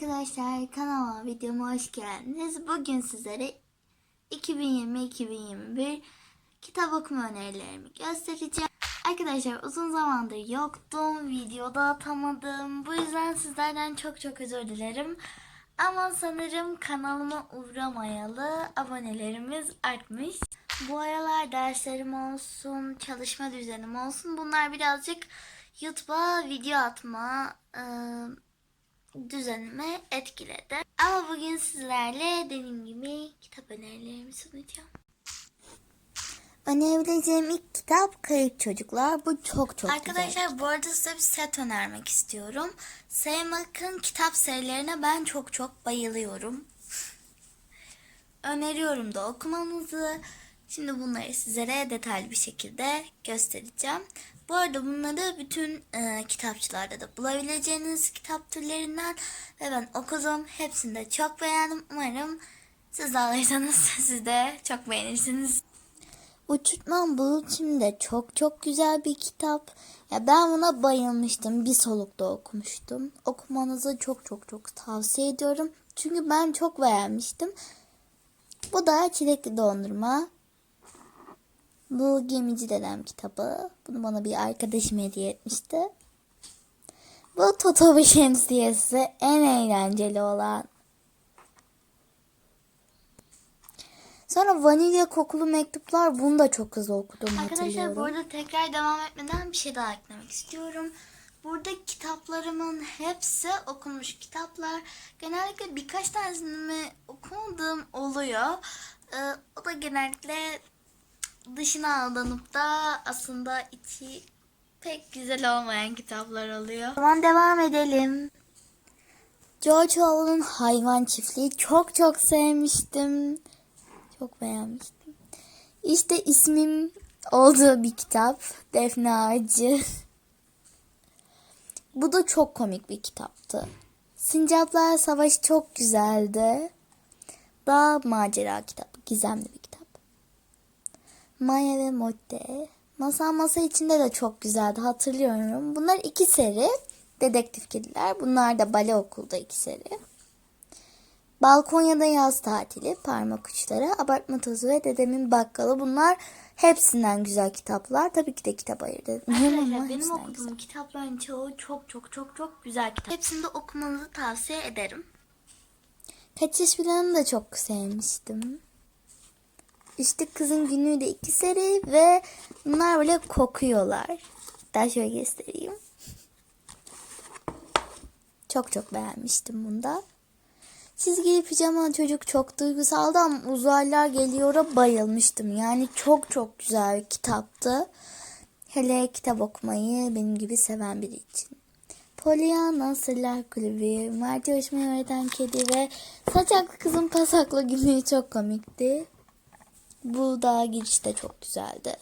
arkadaşlar kanalıma videoma hoş geldiniz. Bugün sizlere 2020-2021 kitap okuma önerilerimi göstereceğim. Arkadaşlar uzun zamandır yoktum. Videoda atamadım. Bu yüzden sizlerden çok çok özür dilerim. Ama sanırım kanalıma uğramayalı abonelerimiz artmış. Bu aralar derslerim olsun, çalışma düzenim olsun. Bunlar birazcık YouTube'a video atma, ıı, düzenime etkiledi. Ama bugün sizlerle dediğim gibi kitap önerilerimi sunacağım. Önerebileceğim ilk kitap Kayıp Çocuklar. Bu çok çok Arkadaşlar bu arada size bir set önermek istiyorum. Saymak'ın kitap serilerine ben çok çok bayılıyorum. Öneriyorum da okumanızı. Şimdi bunları sizlere detaylı bir şekilde göstereceğim. Bu arada bunları bütün e, kitapçılarda da bulabileceğiniz kitap türlerinden ve ben okudum. Hepsini de çok beğendim. Umarım siz alırsanız siz de çok beğenirsiniz. Uçurtmam Bulut şimdi çok çok güzel bir kitap. Ya ben buna bayılmıştım. Bir solukta okumuştum. Okumanızı çok çok çok tavsiye ediyorum. Çünkü ben çok beğenmiştim. Bu da Çilekli Dondurma. Bu Gemici Dedem kitabı. Bunu bana bir arkadaşım hediye etmişti. Bu Toto ve Şemsiyesi en eğlenceli olan. Sonra vanilya kokulu mektuplar bunu da çok hızlı okudum Arkadaşlar bu arada tekrar devam etmeden bir şey daha eklemek istiyorum. Burada kitaplarımın hepsi okunmuş kitaplar. Genellikle birkaç tanesini okumadığım oluyor. Ee, o da genellikle dışına aldanıp da aslında içi pek güzel olmayan kitaplar oluyor. Tamam devam edelim. George Orwell'ın Hayvan Çiftliği çok çok sevmiştim. Çok beğenmiştim. İşte ismim olduğu bir kitap. Defne Ağacı. Bu da çok komik bir kitaptı. Sincaplar Savaşı çok güzeldi. Daha macera kitabı, gizemli bir kitap. Maya ve Motte. Masa masa içinde de çok güzeldi hatırlıyorum. Bunlar iki seri. Dedektif Kediler. Bunlar da bale okulda iki seri. Balkonya'da yaz tatili, parmak uçları, abartma tozu ve dedemin bakkalı. Bunlar hepsinden güzel kitaplar. Tabii ki de kitap ayırt etmiyorum ama benim hepsinden okuduğum güzel. kitapların çoğu çok çok çok çok güzel kitap. Hepsini de okumanızı tavsiye ederim. Kaçış planını da çok sevmiştim. İşte kızın günlüğü de iki seri ve bunlar böyle kokuyorlar. Daha şöyle göstereyim. Çok çok beğenmiştim bunda. Çizgili pijama çocuk çok duygusaldı ama uzaylılar geliyor'a bayılmıştım. Yani çok çok güzel bir kitaptı. Hele kitap okumayı benim gibi seven biri için. Pollyanna Sırlar Kulübü, Martı Uçmayı Öğreten Kedi ve Saçaklı Kızın Pasaklı Günlüğü çok komikti. Bu da giriş de çok güzeldi.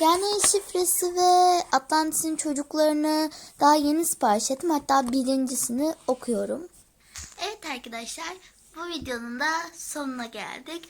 Yani şifresi ve Atlantis'in çocuklarını daha yeni sipariş ettim. Hatta birincisini okuyorum. Evet arkadaşlar bu videonun da sonuna geldik.